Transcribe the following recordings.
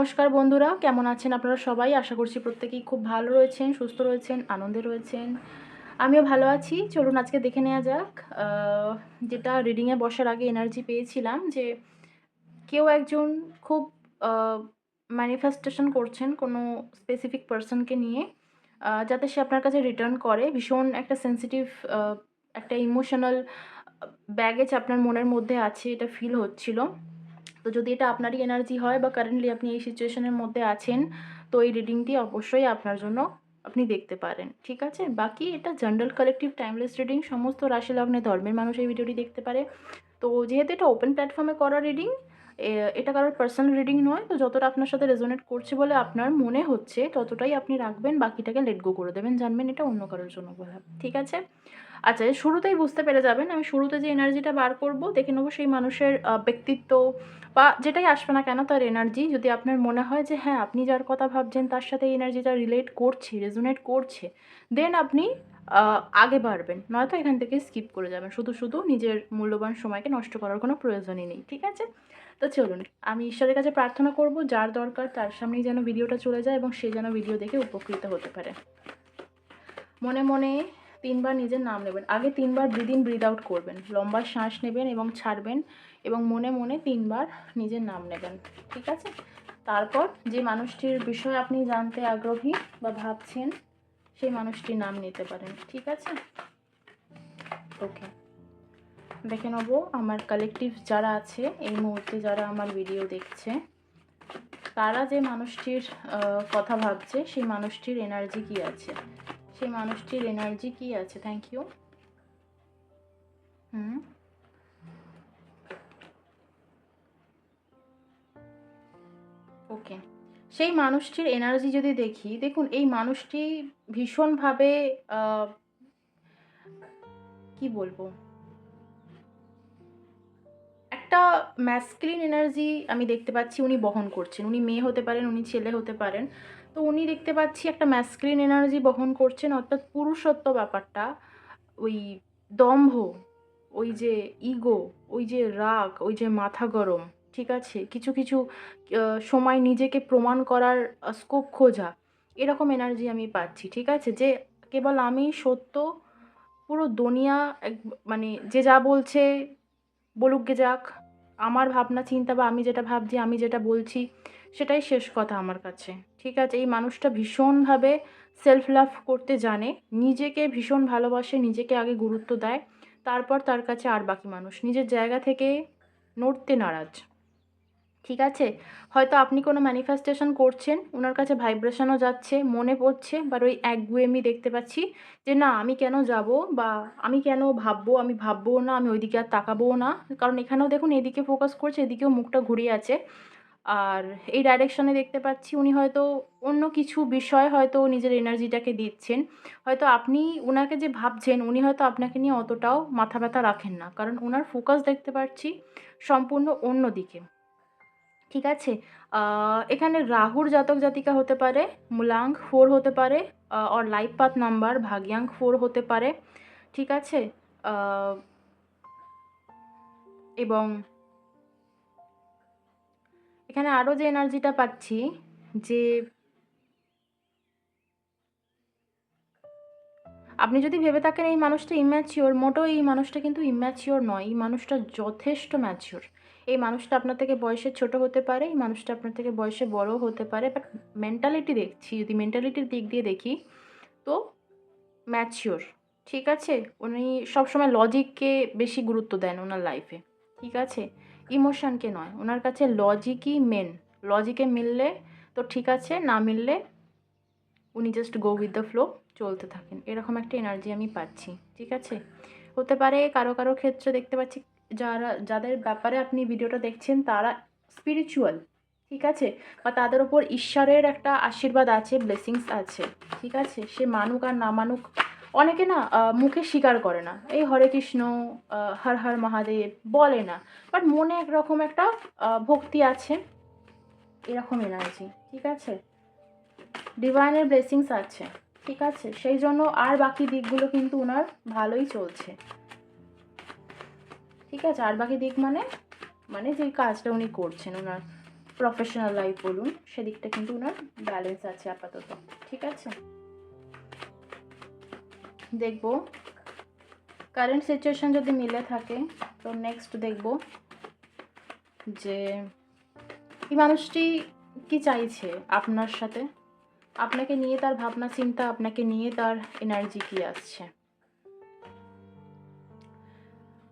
নমস্কার বন্ধুরা, কেমন আছেন আপনারা সবাই? আশা করছি প্রত্যেকেই খুব ভালো রয়েছেন, সুস্থ রয়েছেন, আনন্দে রয়েছেন। আমিও ভালো আছি। চলুন আজকে দেখে নেওয়া যাক যেটা রিডিংয়ে বসার আগে এনার্জি পেয়েছিলাম যে কেউ একজন খুব ম্যানিফেস্টেশন করছেন কোনো স্পেসিফিক পার্সনকে নিয়ে যাতে সে আপনার কাছে রিটার্ন করে। ভীষণ একটা সেন্সিটিভ একটা ইমোশনাল ব্যাগেজ আপনার মনের মধ্যে আছে, এটা ফিল হচ্ছিল। তো যদি এটা আপনারই এনার্জি হয় বা কারেন্টলি আপনি এই সিচুয়েশনের মধ্যে আছেন, তো এই রিডিংটি অবশ্যই আপনার জন্য আপনি দেখতে পারেন, ঠিক আছে? বাকি এটা জেনারেল কালেকটিভ টাইমলেস রিডিং সমস্ত রাশি লগ্নে ধর্মের মানুষ এই ভিডিওটি দেখতে পারে। তো যেহেতু এটা ওপেন প্ল্যাটফর্মে করা রিডিং এটা কারোর পার্সোনাল রিডিং নয়, তো যতটা আপনার সাথে রেজোনেট করছে বলে আপনার মনে হচ্ছে, ততটাই আপনি রাখবেন, বাকিটাকে লেট গো করে দেবেন, জানবেন এটা অন্য কারোর জন্য বলা, ঠিক আছে? আচ্ছা শুরুতেই বুঝতে পেরে যাবেন, আমি শুরুতে যে এনার্জিটা বার করব, দেখে নেব সেই মানুষের ব্যক্তিত্ব বা যেটাই আসবে না কেন তার এনার্জি। যদি আপনার মনে হয় যে হ্যাঁ আপনি যার কথা ভাবছেন, তার সাথে এনার্জিটা রিলেট করছে রেজোনেট করছে দেন আপনি আগে বাড়বেন। নয়তো এখান থেকে স্কিপ করে যাবেন। শুধু শুধু নিজের মূল্যবান সময়কে নষ্ট করার কোনো প্রয়োজনই নেই, ঠিক আছে? তো চলুন, আমি ঈশ্বরের কাছে প্রার্থনা করব, যার দরকার তার সামনেই যেন ভিডিওটা চলে যায় এবং সে যেন ভিডিও দেখে উপকৃত হতে পারে। মনে মনে তিনবার নিজের নাম নেবেন। আগে তিনবার ব্রিদ ইন ব্রিদ আউট করবেন। লম্বা শ্বাস নেবেন এবং ছাড়বেন এবং মনে মনে তিনবার নিজের নাম নেবেন। ঠিক আছে? তারপর যে মানুষটির বিষয়ে আপনি জানতে আগ্রহী বা ভাবছেন, সেই মানুষটির নাম নিতে পারেন। ঠিক আছে? ওকে। দেখে নেব আমার কালেকটিভ যারা আছে, এই মুহূর্তে যারা আমার ভিডিও দেখছে, তারা যে মানুষটির কথা ভাবছে, সেই মানুষটির এনার্জি কি আছে? সেই মানুষটির এনার্জি কি আছে? থ্যাংক ইউ হুম। ওকে সেই মানুষটির এনার্জি যদি দেখি, দেখুন, এই মানুষটি ভীষণভাবে কি বলব? একটা ম্যাসক্রিন এনার্জি আমি দেখতে পাচ্ছি উনি বহন করছেন। উনি মেয়ে হতে পারেন, উনি ছেলে হতে পারেন। তো উনি দেখতে পাচ্ছি একটা ম্যাসক্রিন এনার্জি বহন করছেন, অর্থাৎ পুরুষত্ব ব্যাপারটা, ওই দম্ভ, ওই যে ইগো ওই যে রাগ, ওই যে মাথা গরম, ঠিক আছে? কিছু কিছু সময় নিজেকে প্রমাণ করার স্কোপ খোঁজা, এরকম এনার্জি আমি পাচ্ছি, ঠিক আছে? যে কেবল আমি সত্য, পুরো দুনিয়া এক মানে যে যা বলছে, বলুক গে যাক, আমার ভাবনা, চিন্তা বা আমি যেটা ভাবছি, আমি যেটা বলছি সেটাই শেষ কথা আমার কাছে। ঠিক আছে, এই মানুষটা ভীষণভাবে সেলফ লাভ করতে জানে, নিজেকে ভীষণ ভালোবাসে, নিজেকে আগে গুরুত্ব দেয়, তারপর তার কাছে আর বাকি মানুষ। নিজের জায়গা থেকে নড়তে নারাজ। ঠিক আছে, হয়তো আপনি কোনো ম্যানিফেস্টেশন করছেন ওনার কাছে ভাইব্রেশনও যাচ্ছে, মনে পড়ছে বা ওই একগুয়েমি দেখতে পাচ্ছি যে না, আমি কেন যাব বা আমি কেন ভাববো, আমি ভাববো না, আমি ওইদিকে আর তাকাবোও না। কারণ এখানেও দেখুন, এদিকে ফোকাস করছে, এদিকেও মুখটা ঘুরিয়ে আছে। আর এই ডাইরেকশনে দেখতে পাচ্ছি উনি হয়তো অন্য কিছু বিষয় হয়তো নিজের এনার্জিটাকে দিচ্ছেন। হয়তো আপনি ওনাকে যে ভাবছেন, উনি হয়তো আপনাকে নিয়ে অতটাও মাথা ব্যথা রাখেন না। কারণ ওনার ফোকাস দেখতে পাচ্ছি সম্পূর্ণ অন্য দিকে। ঠিক আছে? এখানে রাহুর জাতক জাতিকা হতে পারে মূলাঙ্ক ফোর হতে পারে আর লাইফ পাথ নাম্বার ভাগ্যাঙ্ক ফোর হতে পারে। ঠিক আছে? এবং এখানে আরও যে এনার্জিটা পাচ্ছি, যে আপনি যদি ভেবে থাকেন এই মানুষটা ইম্যাচিওর মোটেও এই মানুষটা কিন্তু ইম্যাচিওর নয়, এই মানুষটা যথেষ্ট ম্যাচিওর এই মানুষটা আপনার থেকে বয়সে ছোট হতে পারে, এই মানুষটা আপনার থেকে বয়সে বড় হতে পারে বাট মেন্টালিটি দেখছি, যদি মেন্টালিটির দিক দিয়ে দেখি, তো ম্যাচিওর ঠিক আছে? উনি সবসময় লজিককে বেশি গুরুত্ব দেন ওনার লাইফে ঠিক আছে? ইমোশনকে নয়, ওনার কাছে লজিকই মেন লজিকে মিললে তো ঠিক আছে, না মিললে উনি just go with the flow চলতে থাকেন। এরকম একটা এনার্জি আমি পাচ্ছি, ঠিক আছে? হতে পারে কারও কারও ক্ষেত্রে দেখতে পাচ্ছি যারা, যাদের ব্যাপারে আপনি ভিডিওটা দেখছেন, তারা স্পিরিচুয়াল ঠিক আছে? বা তাদের ওপর ঈশ্বরের একটা আশীর্বাদ আছে ব্লেসিংস আছে, ঠিক আছে? সে মানুক আর না মানুক অনেকে না মুখে স্বীকার করে না। এই হরে কৃষ্ণ হর হর মহাদেব বলে না। বাট মনে একরকম একটা ভক্তি আছে। এরকম এনার্জি ঠিক আছে? ডিভাইনের ব্লেসিংস আছে, ঠিক আছে? সেই জন্য আর বাকি দিকগুলো কিন্তু ওনার ভালোই চলছে। ঠিক আছে? আর বাকি দিক মানে মানে যে কাজটা উনি করছেন ওনার প্রফেশনাল লাইফ বলুন, সেদিকটা কিন্তু ওনার ব্যালেন্স আছে আপাতত, ঠিক আছে? দেখব। কারেন্ট সিচুয়েশন যদি মিলে থাকে, তো নেক্সট দেখব যে, এই মানুষটি কি চাইছে আপনার সাথে? আপনাকে নিয়ে তার ভাবনা, চিন্তা, আপনাকে নিয়ে তার এনার্জি কি আসছে?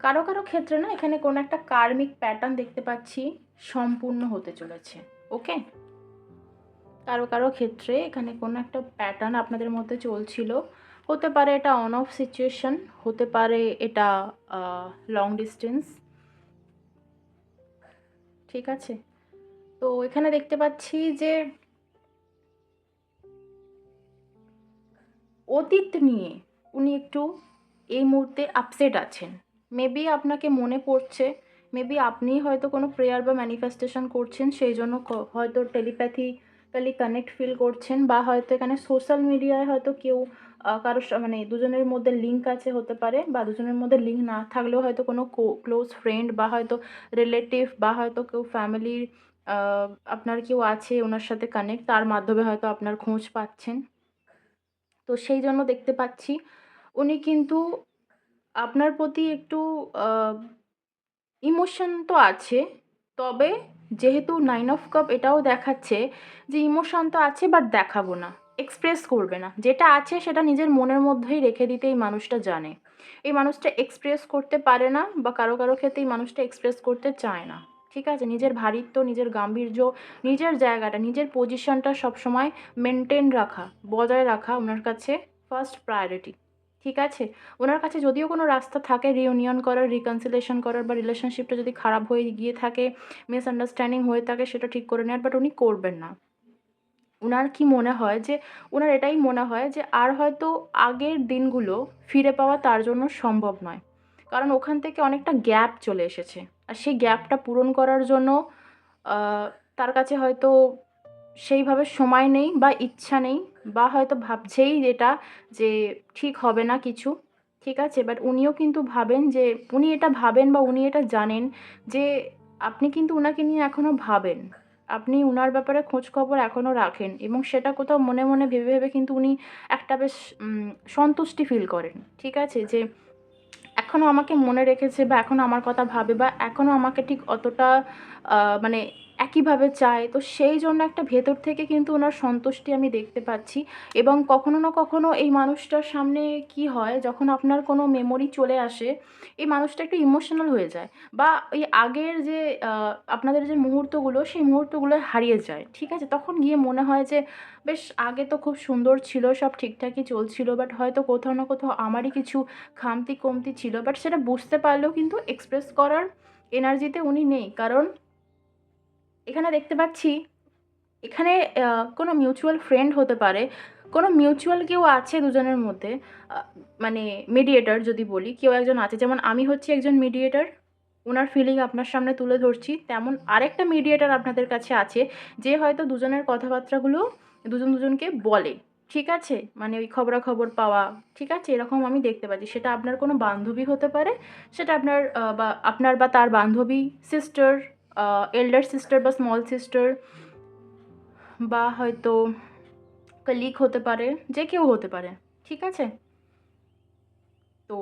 কারও কারও ক্ষেত্রে না, এখানে কোনো একটা কার্মিক প্যাটার্ন দেখতে পাচ্ছি সম্পূর্ণ হতে চলেছে ওকে কারও কারও ক্ষেত্রে এখানে কোনো একটা প্যাটার্ন আপনাদের মধ্যে চলছিল হতে পারে এটা অন অফ সিচুয়েশন হতে পারে এটা লং ডিস্টেন্স ঠিক আছে? তো এখানে দেখতে পাচ্ছি যে অতীত নিয়ে উনি একটু এই মুহূর্তে আপসেট আছেন। মেবি আপনাকে মনে পড়ছে মেবি আপনি হয়তো কোনো প্রেয়ার বা ম্যানিফেস্টেশন করছেন, সেই জন্য হয়তো হয়তো টেলিপ্যাথিক্যালি কানেক্ট ফিল করছেন বা হয়তো এখানে সোশ্যাল মিডিয়ায় হয়তো কেউ কারোর মানে দুজনের মধ্যে লিঙ্ক আছে হতে পারে বা দুজনের মধ্যে লিঙ্ক না থাকলেও হয়তো কোনো ক্লোজ ফ্রেন্ড বা হয়তো রিলেটিভ বা হয়তো কেউ ফ্যামিলির আপনার কেউ আছে ওনার সাথে কানেক্ট তার মাধ্যমে হয়তো আপনার খোঁজ পাচ্ছেন। তো সেই জন্য দেখতে পাচ্ছি উনি কিন্তু আপনার প্রতি একটু ইমোশন তো আছে, তবে যেহেতু নাইন অফ কাপ এটাও দেখাচ্ছে যে ইমোশন তো আছে বাট দেখাবো না। এক্সপ্রেস করবে না। যেটা আছে, সেটা নিজের মনের মধ্যেই রেখে দিতে এই মানুষটা জানে। এই মানুষটা এক্সপ্রেস করতে পারে না বা কারও কারও ক্ষেত্রে এই মানুষটা এক্সপ্রেস করতে চায় না। ঠিক আছে? নিজের ভারিত্ব, নিজের গাম্ভীর্য, নিজের জায়গাটা, নিজের পজিশনটা সবসময় মেনটেন রাখা, বজায় রাখা ওনার কাছে ফার্স্ট প্রায়োরিটি ঠিক আছে? ওনার কাছে যদিও কোনো রাস্তা থাকে রিউনিয়ন করার রিকনসিলেশন করার বা রিলেশনশিপটা যদি খারাপ হয়ে গিয়ে থাকে মিসআন্ডারস্ট্যান্ডিং হয়ে থাকে, সেটা ঠিক করে নেওয়ার বাট উনি করবেন না। ওনার কি মনে হয় যে ওনার এটাই মনে হয় যে, আর হয়তো আগের দিনগুলো ফিরে পাওয়া তার জন্য সম্ভব নয়। কারণ ওখান থেকে অনেকটা গ্যাপ চলে এসেছে। আর সেই গ্যাপটা পূরণ করার জন্য তার কাছে হয়তো সেইভাবে সময় নেই বা ইচ্ছা নেই বা হয়তো ভাবছেই যেটা যে ঠিক হবে না কিছু, ঠিক আছে? বাট উনিও কিন্তু ভাবেন যে, উনি এটা ভাবেন বা উনি এটা জানেন যে, আপনি কিন্তু ওনাকে নিয়ে এখনও ভাবেন। আপনি উনার ব্যাপারে খবর এখনও রাখেন এবং সেটা কোথাও মনে মনে ভেবে ভেবে কিন্তু উনি একটা বেশ সন্তুষ্টি ফিল করেন, ঠিক আছে? যে এখনও আমাকে মনে রেখেছে বা এখনও আমার কথা ভাবে বা এখনও আমাকে ঠিক অতটা মানে একইভাবে চায়। তো সেই জন্য একটা ভেতর থেকে কিন্তু ওনার সন্তুষ্টি আমি দেখতে পাচ্ছি এবং কখনো না কখনো এই মানুষটার সামনে কি হয়, যখন আপনার কোনো মেমোরি চলে আসে, এই মানুষটা একটু ইমোশনাল হয়ে যায় বা এই আগের যে আপনাদের যে মুহূর্তগুলো সেই মুহূর্তগুলো হারিয়ে যায়, ঠিক আছে? তখন গিয়ে মনে হয় যে, বেশ, আগে তো খুব সুন্দর ছিল, সব ঠিকঠাকই চলছিল বাট হয়তো কোথাও না কোথাও আমারই কিছু খামতি কমতি ছিল। বাট সেটা বুঝতে পারলেও কিন্তু এক্সপ্রেস করার এনার্জিতে উনি নেই। কারণ এখানে দেখতে পাচ্ছি, এখানে কোনো মিউচুয়াল ফ্রেন্ড হতে পারে। কোনো মিউচুয়াল কেউ আছে দুজনের মধ্যে মানে মিডিয়েটার যদি বলি, কেউ একজন আছে। যেমন আমি হচ্ছি একজন মিডিয়েটার ওনার ফিলিং আপনার সামনে তুলে ধরছি। তেমন আরেকটা মিডিয়েটার আপনাদের কাছে আছে, যে হয়তো দুজনের কথাবার্তাগুলো দুজন দুজনকে বলে। ঠিক আছে? মানে ওই খবরাখবর পাওয়া, ঠিক আছে? এরকম আমি দেখতে পাচ্ছি। সেটা আপনার কোনো বান্ধবী হতে পারে, সেটা আপনার বা আপনার বা তার বান্ধবী সিস্টার এল্ডার সিস্টার বা স্মল সিস্টার বা হয়তো কলিগ হতে পারে, যে কেউ হতে পারে, ঠিক আছে? তো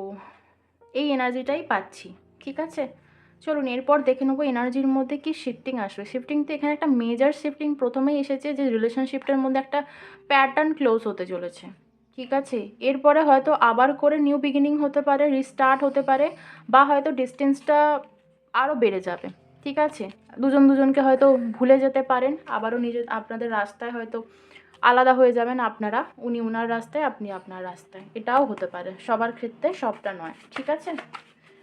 এই এনার্জিটাই পাচ্ছি, ঠিক আছে? চলুন, এরপর দেখে নেব এনার্জির মধ্যে কি শিফটিং আসবে। শিফটিং তো এখানে একটা মেজার শিফটিং প্রথমেই এসেছে যে রিলেশনশিপটার মধ্যে একটা প্যাটার্ন ক্লোজ হতে চলেছে, ঠিক আছে? এরপরে হয়তো আবার করে নিউ বিগিনিং হতে পারে রিস্টার্ট হতে পারে, বা হয়তো ডিস্টেন্সটা আরও বেড়ে যাবে। ঠিক আছে? দুজন দুজনকে হয়তো ভুলে যেতে পারেন, আবারও নিজে, আপনাদের রাস্তায় হয়তো আলাদা হয়ে যাবেন আপনারা। উনি উনার রাস্তায়, আপনি আপনার রাস্তায়। এটাও হতে পারে। সবার ক্ষেত্রে সবটা নয়, ঠিক আছে?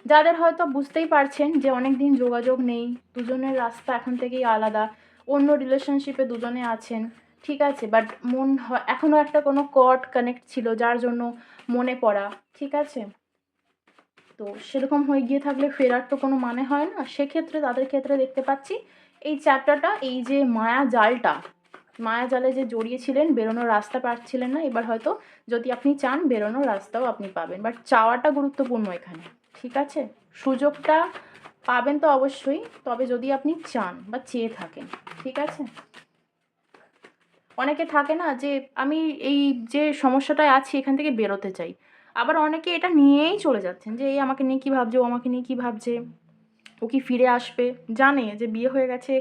যাদের হয়তো বুঝতেই পারছেন যে অনেক দিন যোগাযোগ নেই, দুজনের রাস্তা এখন থেকেই আলাদা, অন্য রিলেশনশিপে দুজনে আছেন, ঠিক আছে? বাট মন এখনও একটা কোনো কট কানেক্ট ছিল যার জন্য মনে পড়া, ঠিক আছে? তো সেরকম হয়ে গিয়ে থাকলে ফেরার তো কোনো মানে হয় না। সেক্ষেত্রে তাদের ক্ষেত্রে দেখতে পাচ্ছি, এই চ্যাপ্টারটা, এই যে মায়া জালটা, মায়া জালে যে জড়িয়েছিলেন, বেরোনোর রাস্তা পাচ্ছিলেন না। এবার হয়তো যদি আপনি চান, বেরোনোর রাস্তাও আপনি পাবেন। বাট চাওয়াটা গুরুত্বপূর্ণ এখানে, ঠিক আছে? সুযোগটা পাবেন তো অবশ্যই, তবে যদি আপনি চান বা চেয়ে থাকেন, ঠিক আছে? অনেকে থাকে না যে, আমি এই যে সমস্যাটায় আছি, এখান থেকে বেরোতে চাই। আবার অনেকে এটা নিয়েই চলে যাচ্ছেন যে, এই আমাকে নিয়ে কী ভাবছে? ও আমাকে নিয়ে কী ভাবছে? ও কি ফিরে আসবে? জানে যে বিয়ে হয়ে গেছে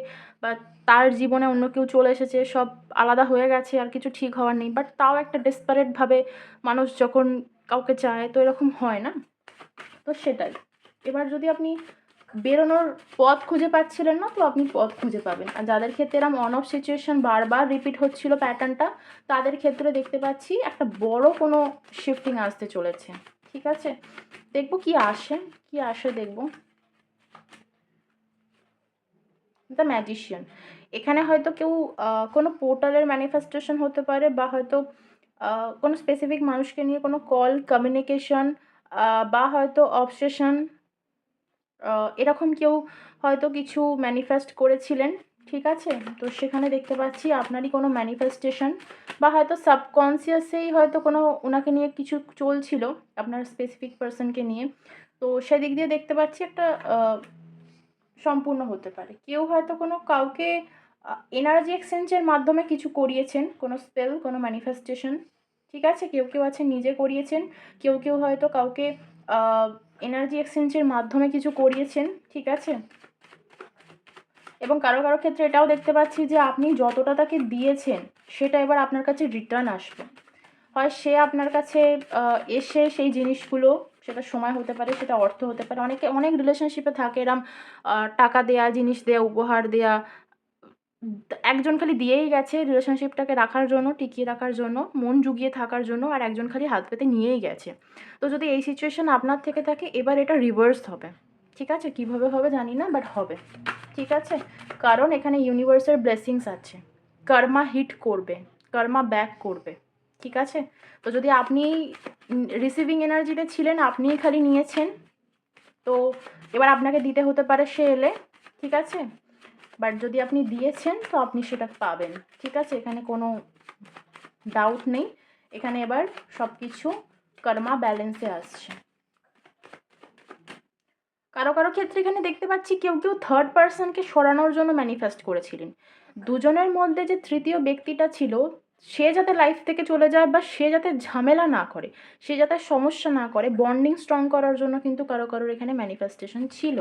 বা তার জীবনে অন্য কেউ চলে এসেছে, সব আলাদা হয়ে গেছে, আর কিছু ঠিক হওয়ার নেই। বাট তাও একটা ডেসপারেটভাবে মানুষ যখন কাউকে চায়, তো এরকম হয় না? তো সেটাই। এবার যদি আপনি বেরোনোর পথ খুঁজে পাচ্ছিলেন না, তো আপনি পথ খুঁজে পাবেন। আর যাদের ক্ষেত্রে এরম অন অফ সিচুয়েশন বারবার রিপিট হচ্ছিল প্যাটার্নটা তাদের ক্ষেত্রে দেখতে পাচ্ছি একটা বড় কোনো শিফটিং আসতে চলেছে। ঠিক আছে? দেখব কি আসে কি আসে দেখব। দ্য ম্যাজিশিয়ান এখানে হয়তো কেউ কোনো পোর্টালের ম্যানিফেস্টেশন হতে পারে বা হয়তো কোনো স্পেসিফিক মানুষকে নিয়ে কোনো কল কমিউনিকেশন বা হয়তো অবসেশন এরকম কেউ হয়তো কিছু ম্যানিফেস্ট করেছিলেন, ঠিক আছে? তো সেখানে দেখতে পাচ্ছি আপনারই কোনো ম্যানিফেস্টেশন বা হয়তো সাবকনসিয়াসেই হয়তো কোনো ওনাকে নিয়ে কিছু চলছিল, আপনার স্পেসিফিক পার্সনকে নিয়ে। তো সেদিক দিয়ে দেখতে পাচ্ছি একটা সম্পূর্ণ হতে পারে। কেউ হয়তো কোনো কাউকে এনার্জি এক্সচেঞ্জের মাধ্যমে কিছু করিয়েছেন, কোনো স্পেল কোনো ম্যানিফেস্টেশন ঠিক আছে? কেউ কেউ আছে, নিজে করিয়েছেন, কেউ কেউ হয়তো কাউকে এনার্জি এক্সচেঞ্জের মাধ্যমে কিছু করিয়েছেন, ঠিক আছে? এবং কারও কারও ক্ষেত্রে এটাও দেখতে পাচ্ছি যে আপনি যতটা তাকে দিয়েছেন, সেটা এবার আপনার কাছে রিটার্ন আসবে। হয় সে আপনার কাছে এসে সেই জিনিসগুলো, সেটা সময় হতে পারে, সেটা অর্থ হতে পারে, অনেকে, অনেক রিলেশনশিপে থাকে এরম টাকা দেয়া, জিনিস দেয়া, উপহার দেয়া একজন খালি দিয়েই গেছে রিলেশনশিপটাকে রাখার জন্য, টিকিয়ে রাখার জন্য, মন জুগিয়ে থাকার জন্য আর একজন খালি হাত পেতে নিয়েই গেছে। তো যদি এই সিচুয়েশন আপনার থেকে থাকে, এবার এটা রিভার্স হবে। ঠিক আছে? কীভাবে হবে জানি না বাট হবে। ঠিক আছে? কারণ এখানে ইউনিভার্সের ব্লেসিংস আছে। কর্মা হিট করবে কর্মা ব্যাক করবে। ঠিক আছে? তো যদি আপনি রিসিভিং এনার্জিতে ছিলেন, আপনিই খালি নিয়েছেন, তো এবার আপনাকে দিতে হতে পারে সে এলে। ঠিক আছে? বাট যদি আপনি দিয়েছেন, তো আপনি সেটা পাবেন। ঠিক আছে? এখানে কোনো ডাউট নেই। এখানে এবার সব কিছু কর্মা ব্যালেন্সে আসছে। কারও কারও ক্ষেত্রে এখানে দেখতে পাচ্ছি কেউ কেউ থার্ড পার্সনকে সরানোর জন্য ম্যানিফেস্ট করেছিলেন। দুজনের মধ্যে যে তৃতীয় ব্যক্তিটা ছিল, সে যাতে লাইফ থেকে চলে যায় বা সে যাতে ঝামেলা না করে, সে যাতে সমস্যা না করে বন্ডিং স্ট্রং করার জন্য কিন্তু কারও কারোর এখানে ম্যানিফেস্টেশন ছিল।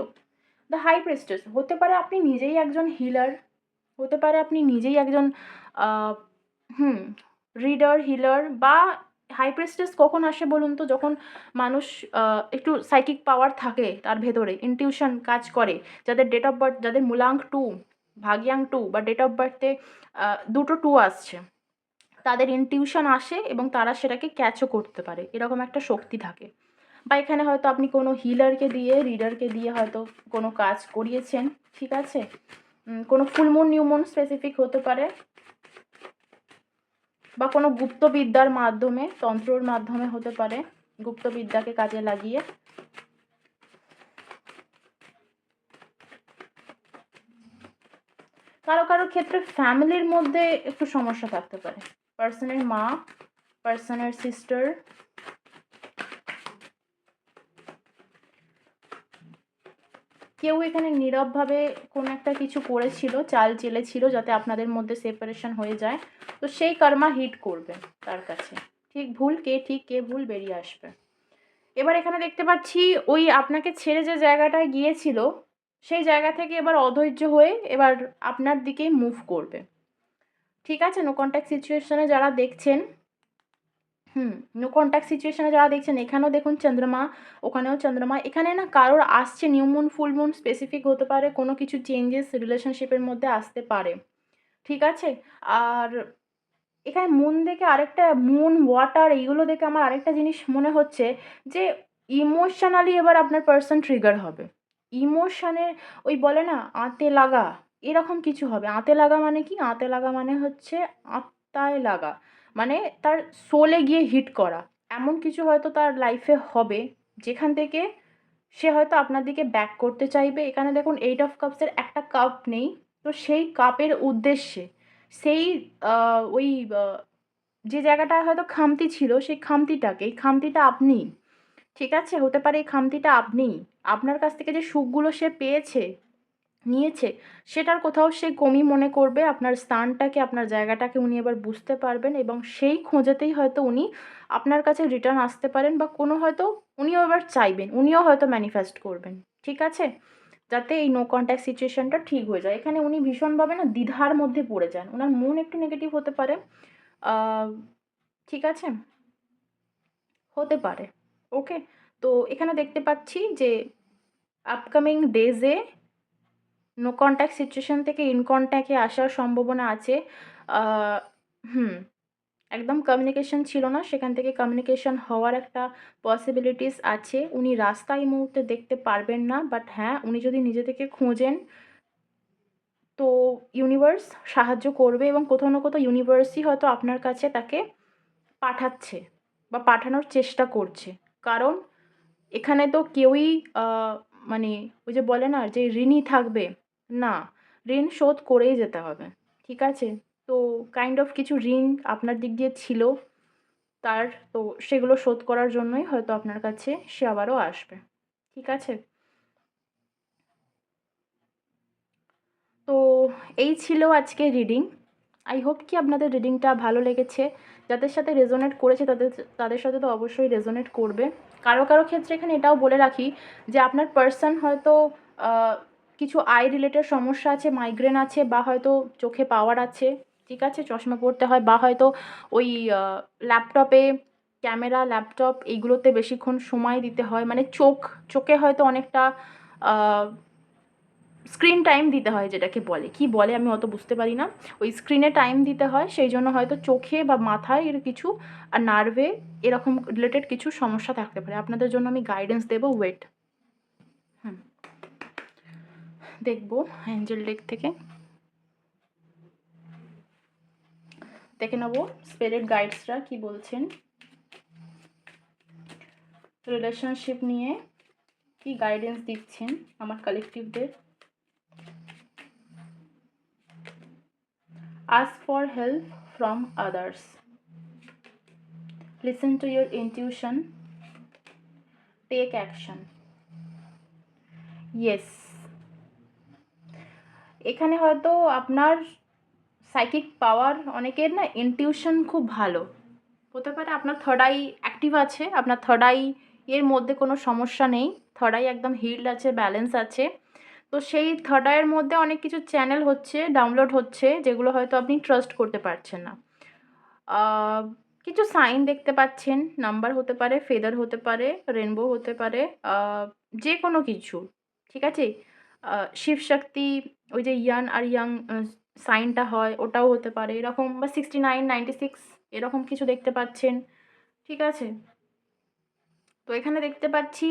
দ্য হাই প্রেস্টেস হতে পারে আপনি নিজেই একজন হিলার হতে পারে আপনি নিজেই একজন হুম রিডার হিলার বা হাই প্রেস্টেস কখন আসে বলুন তো? যখন মানুষ একটু সাইকিক পাওয়ার থাকে তার ভেতরে ইনটিউশন কাজ করে। যাদের ডেট অফ বার্থ যাদের মূলাঙ্ক টু ভাগিয়াং টু বা ডেট অফ বার্থে দুটো টু আসছে, তাদের ইনটিউশন আসে এবং তারা সেটাকে ক্যাচও করতে পারে। এরকম একটা শক্তি থাকে। বা এখানে হয়তো আপনি কোনো হিলারকে দিয়ে রিডারকে দিয়ে হয়তো কোনো কাজ করিয়েছেন, ঠিক আছে? কোনো ফুলমুন নিউমন স্পেসিফিক হতে পারে বা কোনো গুপ্তবিদ্যার মাধ্যমে, তন্ত্রর মাধ্যমে হতে পারে, গুপ্তবিদ্যাকে কাজে লাগিয়ে। কারও কারও ক্ষেত্রে ফ্যামিলির মধ্যে একটু সমস্যা থাকতে পারে। পার্সনের মা পার্সনের সিস্টার কেউ এখানে নীরবভাবে কোনো একটা কিছু করেছিল, চাল চেলেছিল যাতে আপনাদের মধ্যে সেপারেশন হয়ে যায়। তো সেই কর্মা হিট করবে তার কাছে। ঠিক ভুল কে, ঠিক কে ভুল বেরিয়ে আসবে। এবার এখানে দেখতে পাচ্ছি ওই আপনাকে ছেড়ে যে জায়গাটায় গিয়েছিল, সেই জায়গা থেকে এবার অধৈর্য হয়ে এবার আপনার দিকেই মুভ করবে। ঠিক আছে? নো কন্ট্যাক্ট সিচুয়েশনে যারা দেখছেন হুম নো কন্ট্যাক্ট সিচুয়েশনে যারা দেখছেন, এখানেও দেখুন চন্দ্রমা, ওখানেও চন্দ্রমা। এখানে না কারোর আসছে new moon full moon specific হতে পারে, কোনো কিছু চেঞ্জেস রিলেশনশিপের মধ্যে আসতে পারে। ঠিক আছে? আর এখানে মুন দেখে আরেকটা মুন ওয়াটার এইগুলো দেখে আমার আরেকটা জিনিস মনে হচ্ছে যে ইমোশনালি এবার আপনার পার্সন ট্রিগার হবে। ইমোশনে ওই বলে না, আঁতে লাগা, এরকম কিছু হবে। আঁতে লাগা মানে কি? আঁতে লাগা মানে হচ্ছে আত্মায় লাগা। মানে তার সোলে গিয়ে হিট করা। এমন কিছু হয়তো তার লাইফে হবে, যেখান থেকে সে হয়তো আপনার দিকে ব্যাক করতে চাইবে। এখানে দেখুন এইট অফ কাপসের একটা কাপ নেই, তো সেই কাপের উদ্দেশ্যে সেই ওই যে জায়গাটায় হয়তো খামতি ছিল, সেই খামতিটাকে, এই খামতিটা আপনি, ঠিক আছে? হতে পারে এই খামতিটা আপনিই আপনার কাছ থেকে যে সুখগুলো সে পেয়েছে নিয়েছে, সেটার কোথাও সে কমই মনে করবে। আপনার স্থানটাকে, আপনার জায়গাটাকে উনি এবার বুঝতে পারবেন এবং সেই খোঁজেতেই হয়তো উনি আপনার কাছে রিটার্ন আসতে পারেন বা কোনো হয়তো উনিও এবার চাইবেন, উনিও হয়তো ম্যানিফেস্ট করবেন। ঠিক আছে? যাতে এই নো কন্ট্যাক্ট সিচুয়েশনটা ঠিক হয়ে যায়। এখানে উনি ভীষণভাবে না দ্বিধার মধ্যে পড়ে যান। ওনার মন একটু নেগেটিভ হতে পারে। ঠিক আছে? হতে পারে। ওকে তো এখানে দেখতে পাচ্ছি যে আপকামিং ডেজে নো কন্ট্যাক্ট সিচুয়েশন থেকে ইন কন্ট্যাক্টে আসার সম্ভাবনা আছে। হুম, একদম কমিউনিকেশন ছিল না, সেখান থেকে কমিউনিকেশন হওয়ার একটা পসিবিলিটিস আছে। উনি রাস্তা এই মুহূর্তে দেখতে পারবেন না বাট হ্যাঁ উনি যদি নিজে থেকে খোঁজেন, তো ইউনিভার্স সাহায্য করবে এবং কোথাও না কোথাও ইউনিভার্সই হয়তো আপনার কাছে তাকে পাঠাচ্ছে বা পাঠানোর চেষ্টা করছে। কারণ এখানে তো কেউই মানে ওই যে বলে না, যে ঋণী থাকবে না, ঋণ শোধ করেই যেতে হবে, ঠিক আছে? তো কাইন্ড অফ কিছু ঋণ আপনার দিক দিয়ে ছিল, তার তো সেগুলো শোধ করার জন্যই হয়তো আপনার কাছে সে আবারও আসবে, ঠিক আছে? তো এই ছিল আজকে রিডিং আই হোপ কি আপনাদের রিডিংটা ভালো লেগেছে, যাদের সাথে রেজোনেট করেছে তাদের তাদের সাথে তো অবশ্যই রেজোনেট করবে, কারও কারও ক্ষেত্রে এখানে এটাও বলে রাখি যে আপনার পার্সন হয়তো কিছু আই রিলেটেড সমস্যা আছে মাইগ্রেন আছে, বা হয়তো চোখে পাওয়ার আছে, ঠিক আছে? চশমা পরতে হয়, বা হয়তো ওই ল্যাপটপে ক্যামেরা ল্যাপটপ এইগুলোতে বেশিক্ষণ সময় দিতে হয়। মানে চোখ, চোখে হয়তো অনেকটা স্ক্রিন টাইম দিতে হয় যেটাকে বলে। কি বলে আমি অত বুঝতে পারি না। ওই স্ক্রিনে টাইম দিতে হয়, সেই জন্য হয়তো চোখে বা মাথায় এর কিছু, আর নার্ভে এরকম রিলেটেড কিছু সমস্যা থাকতে পারে। আপনাদের জন্য আমি গাইডেন্স দেবো ওয়েট হুম দেখব অ্যাঞ্জেল ডেক থেকে। দেখে নেব স্পিরিট গাইডসরা কি বলছেন। রিলেশনশিপ নিয়ে কি গাইডেন্স দিচ্ছেন আমার কালেকটিভদের ask for help from others listen to your intuition take action yes এখানে হয়তো আপনার সাইকিক পাওয়ার অনেকের না ইনটিউশন খুব ভালো। হতে পারে আপনার থার্ড আই অ্যাক্টিভ আছে, আপনার থার্ড আই এর মধ্যে কোনো সমস্যা নেই থার্ড আই একদম হিল্ড আছে ব্যালেন্স আছে। তো সেই থার্ড আইয়ের মধ্যে অনেক কিছু চ্যানেল হচ্ছে ডাউনলোড হচ্ছে, যেগুলো হয়তো আপনি ট্রাস্ট করতে পারছেন না। কিছু সাইন দেখতে পাচ্ছেন নাম্বার হতে পারে ফেদার হতে পারে রেনবো হতে পারে যে কোনো কিছু, ঠিক আছে? শিবশক্তি ওই যে ইয়ান আর ইয়াং সাইনটা হয়, ওটাও হতে পারে। এরকম বা সিক্সটি নাইন নাইনটি সিক্স এরকম কিছু দেখতে পাচ্ছেন, ঠিক আছে? তো এখানে দেখতে পাচ্ছি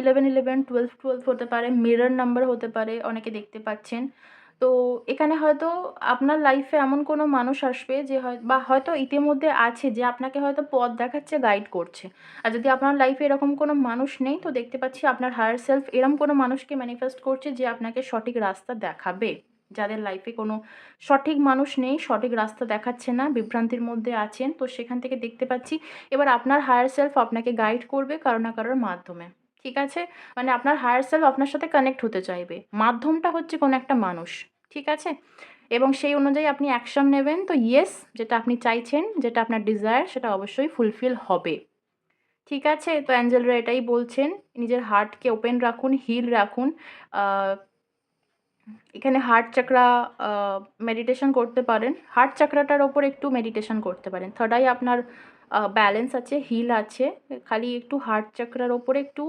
ইলেভেন ইলেভেন টুয়েলভ টুয়েলভ হতে পারে মিরর নাম্বার হতে পারে, অনেকে দেখতে পাচ্ছেন। তো এখানে হয়তো আপনার লাইফে এমন কোনো মানুষ আসবে যে হয়, বা হয়তো ইতিমধ্যে আছে যে আপনাকে হয়তো পথ দেখাচ্ছে গাইড করছে। আর যদি আপনার লাইফে এরকম কোনো মানুষ নেই, তো দেখতে পাচ্ছি আপনার হায়ার সেলফ এরকম কোনো মানুষকে ম্যানিফেস্ট করছে যে আপনাকে সঠিক রাস্তা দেখাবে। যাদের লাইফে কোনো সঠিক মানুষ নেই, সঠিক রাস্তা দেখাচ্ছে না, বিভ্রান্তির মধ্যে আছেন, তো সেখান থেকে দেখতে পাচ্ছি এবার আপনার হায়ার সেলফ আপনাকে গাইড করবে কারও না কারোর মাধ্যমে। ঠিক আছে? মানে আপনার হায়ার সেলফ আপনার সাথে কানেক্ট হতে চাইবে। মাধ্যমটা হচ্ছে কোনো একটা মানুষ, ঠিক আছে? এবং সেই অনুযায়ী আপনি অ্যাকশন নেবেন। তো ইয়েস যেটা আপনি চাইছেন, যেটা আপনার ডিজায়ার সেটা অবশ্যই ফুলফিল হবে। ঠিক আছে? তো অ্যাঞ্জেলরা এটাই বলছেন, নিজের হার্টকে ওপেন রাখুন হিল রাখুন। এখানে হার্ট চাকরা মেডিটেশন করতে পারেন। হার্ট চাকরাটার ওপর একটু মেডিটেশন করতে পারেন। থার্ড আই আপনার ব্যালেন্স আছে হিল আছে। খালি একটু হার্ট চাকরার ওপরে একটু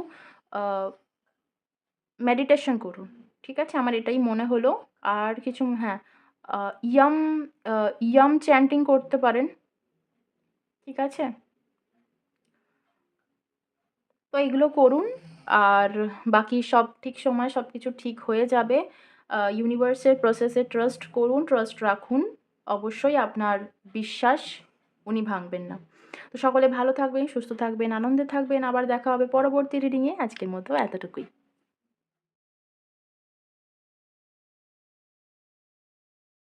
মেডিটেশন করুন। ঠিক আছে? আমার এটাই মনে হলো। আর কিছু হ্যাঁ ইয়াম ইয়াম চ্যান্টিং করতে পারেন। ঠিক আছে? তো এগুলো করুন। আর বাকি সব ঠিক সময় সব কিছু ঠিক হয়ে যাবে। ইউনিভার্সের প্রসেসে ট্রাস্ট করুন ট্রাস্ট রাখুন। অবশ্যই আপনার বিশ্বাস, উনি ভাঙবেন না। তো সকলে ভালো থাকবেন, সুস্থ থাকবেন, আনন্দে থাকবেন। আবার দেখা হবে পরবর্তী রিডিংয়ে আজকের মতো এতটুকুই।